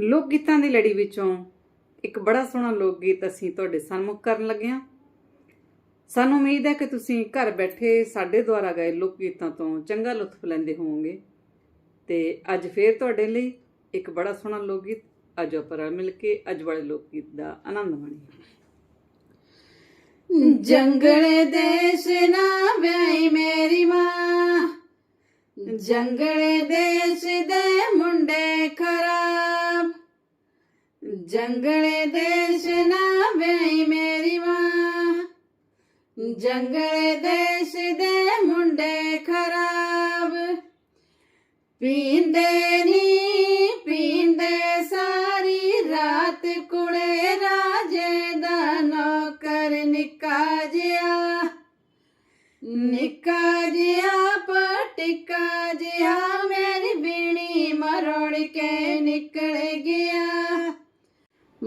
ਲੋਕ ਗੀਤਾਂ ਦੀ ਲੜੀ ਵਿੱਚੋਂ ਇੱਕ ਬੜਾ ਸੋਹਣਾ ਲੋਕ ਗੀਤ ਅਸੀਂ ਤੁਹਾਡੇ ਸਾਹਮਣੇ ਕਰਨ ਲੱਗੇ ਹਾਂ। ਸਾਨੂੰ ਉਮੀਦ ਹੈ ਕਿ ਤੁਸੀਂ ਘਰ ਬੈਠੇ ਸਾਡੇ ਦੁਆਰਾ ਗਏ ਲੋਕ ਗੀਤਾਂ ਤੋਂ ਚੰਗਾ ਲੁਤਫ ਲੈਂਦੇ ਹੋਵੋਗੇ। ਤੇ ਅੱਜ ਫੇਰ ਤੁਹਾਡੇ ਲਈ ਇੱਕ ਬੜਾ ਸੋਹਣਾ ਲੋਕ ਗੀਤ ਅੱਜ ਆਪਾਂ ਰਲ ਮਿਲ ਕੇ ਅੱਜ ਵਾਲੇ ਲੋਕ ਗੀਤ ਦਾ ਆਨੰਦ ਮਾਣੀਏ। ਜੰਗਲੇ ਦੇਸ਼ ਨਾ ਵਿਆਹੀ ਮੇਰੀ ਮਾਂ, ਜੰਗਲੇ ਦੇਸ਼ ਦੇ ਮੁੰਡੇ ਖਰਾਬ ਜੰਗਲੇ ਦੇਸ਼ ਨਾ ਵਿਆਹੀ ਮੇਰੀ ਮਾਂ। ਜੰਗਲੇ ਦੇਸ਼ ਦੇ ਮੁੰਡੇ ਖਰਾਬ। ਪੀਂਦੇ ਨੀ, ਪੀਂਦੇ ਸਾਰੀ ਰਾਤ ਕੁੜੇ ਰਾਜੇ ਦਾ ਨੌਕਰ ਨਿੱਕਾ ਜਿਹਾ ਨਿੱਕਾ ਜਿਹਾ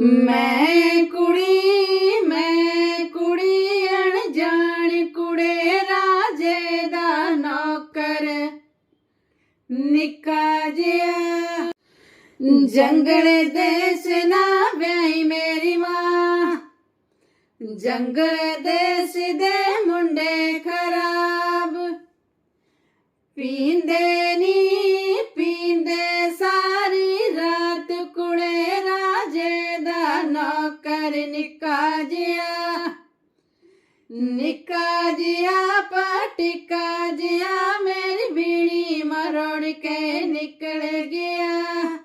ਮੈਂ ਕੁੜੀ ਮੈਂ ਕੁੜੀ, ਅਣਜਾਣ ਕੁੜੇ ਰਾਜੇ ਦਾ ਨੌਕਰ। ਨਿੱਕਾ ਜਿਹਾ ਜੰਗਲ ਦੇਸ਼ ਨਾ ਵਿਆਹੀ ਮੇਰੀ ਮਾਂ। ਜੰਗਲ ਦੇਸ਼ ਦੇ ਮੁੰਡੇ ਖਰਾਬ। ਪੀਂਦੇ ਨਿੱਕਾ ਜਿਹਾ ਪਟਿਕਾ ਜਿਹਾ ਮੇਰੀ ਬੀੜੀ ਮਰੋੜ ਕੇ ਨਿਕਲ ਗਿਆ।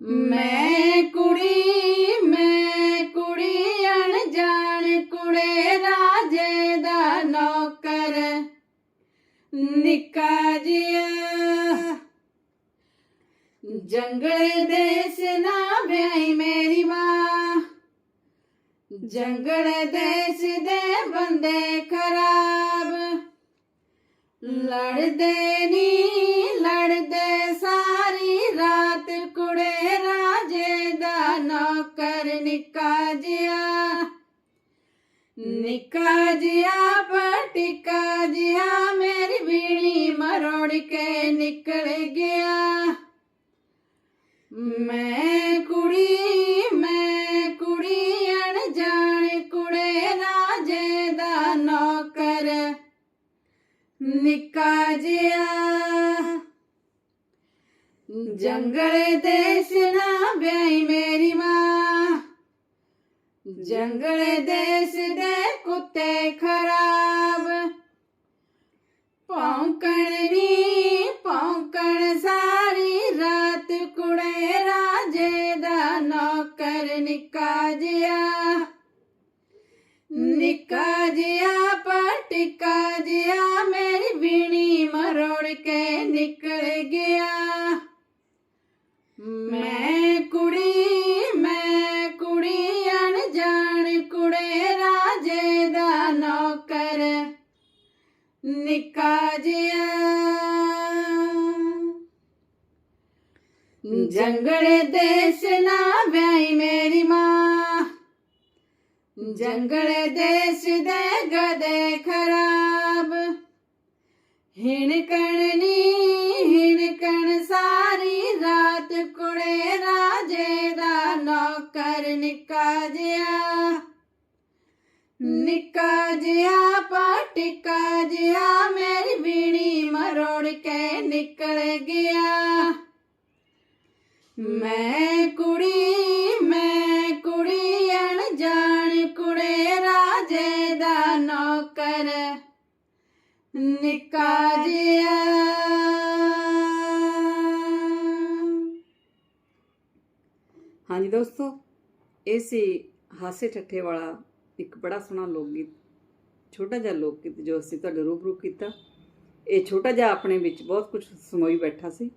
ਮੈਂ ਕੁੜੀ ਮੈਂ ਕੁੜੀ, ਅਣਜਾਣ ਕੁੜੇ ਰਾਜੇ ਦਾ ਨੌਕਰ। ਨਿੱਕਾ ਜਿਹਾ ਜੰਗਲ ਦੇਸ਼ ਨਾ ਵਿਆਹੀ ਮੇਰੀ ਮਾਂ ਜੰਗਲ ਦੇਸ਼ ਦੇ ਬੰਦੇ ਖਰਾਬ। ਲੜਦੇ ਨੀ ਲੜਦੇ ਸਾਰੀ ਰਾਤ ਕੁੜੇ ਰਾਜੇ ਦਾ ਨੌਕਰ ਨਿੱਕਾ ਜਿਹਾ ਨਿੱਕਾ ਜਿਹਾ ਪਟਿਕਾ ਜਿਹਾ ਮੇਰੀ ਬੀਣੀ ਮਰੋੜ ਕੇ ਨਿਕਲ ਗਿਆ। ਮੈਂ ਨਿੱਕਾ ਜਿਹਾ ਜੰਗਲ ਦੇਸ਼ ਨਾ ਵਿਆਹੀ ਮੇਰੀ ਮਾਂ। ਜੰਗਲ ਦੇਸ਼ ਦੇ ਕੁੱਤੇ ਖਰਾਬ। ਭੌਂਕਣ ਨੀ ਪੌਂਕਣ ਸਾਰੀ ਰਾਤ ਕੁੜੇ ਰਾਜੇ ਦਾ ਨੌਕਰ ਨਿੱਕਾ ਜਿਹਾ ਨਿੱਕਾ ਜਿਹਾ ਨਿੱਕਾ ਜਿਹਾ ਜੰਗਲ ਦੇਸ਼ ਨਾ ਵਿਆਹੀ ਮੇਰੀ ਮਾਂ। ਜੰਗਲ ਦੇਸ਼ ਦੇ ਗਦੇ ਖਰਾਬ। ਹਿਣਕਣ ਨੀ ਹਿਣਕਣ ਸਾਰੀ ਰਾਤ ਕੁੜੇ ਰਾਜੇ ਦਾ ਨੌਕਰ ਨਿਕਾ ਜਿਹਾ ਨਿੱਕਾ ਜਿਹਾ ਪਟਿਕਾ ਜਿਹਾ, ਮੇਰੀ ਬੀਣੀ ਮਰੋੜ ਕੇ ਨਿਕਲ ਗਿਆ। ਮੈਂ ਕੁੜੀ ਮੈਂ ਕੁੜੀ, ਅਣਜਾਣ ਕੁੜੇ ਰਾਜੇ ਦਾ ਨੌਕਰ। ਨਿੱਕਾ ਜਿਹਾ। ਹਾਂਜੀ ਦੋਸਤੋ, ਇਹ ਸੀ ਹਾਸੇ ਠੱਠੇ ਵਾਲਾ ਇੱਕ ਬੜਾ ਸੋਹਣਾ ਲੋਕ ਗੀਤ ਛੋਟਾ ਜਿਹਾ ਲੋਕ ਗੀਤ ਜੋ ਅਸੀਂ ਤੁਹਾਡੇ ਰੂਬਰੂ ਕੀਤਾ। ਇਹ ਛੋਟਾ ਜਿਹਾ ਆਪਣੇ ਵਿੱਚ ਬਹੁਤ ਕੁਝ ਸਮੋਈ ਬੈਠਾ ਸੀ।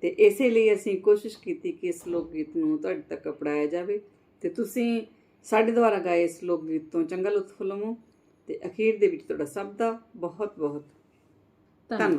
ਤੇ ਇਸੇ ਲਈ ਅਸੀਂ ਕੋਸ਼ਿਸ਼ ਕੀਤੀ ਕਿ ਇਸ ਲੋਕ ਗੀਤ ਨੂੰ ਤੁਹਾਡੇ ਤੱਕ ਅਪਣਾਇਆ ਜਾਵੇ। ਤੇ ਤੁਸੀਂ ਸਾਡੇ ਦੁਆਰਾ ਗਾਏ ਇਸ ਲੋਕ ਗੀਤ ਤੋਂ ਚੰਗਾ ਲੁਤਫ ਲਵੋ। ਤੇ ਅਖੀਰ ਦੇ ਵਿੱਚ ਤੁਹਾਡਾ ਸਭ ਦਾ ਬਹੁਤ ਬਹੁਤ ਧੰਨਵਾਦ।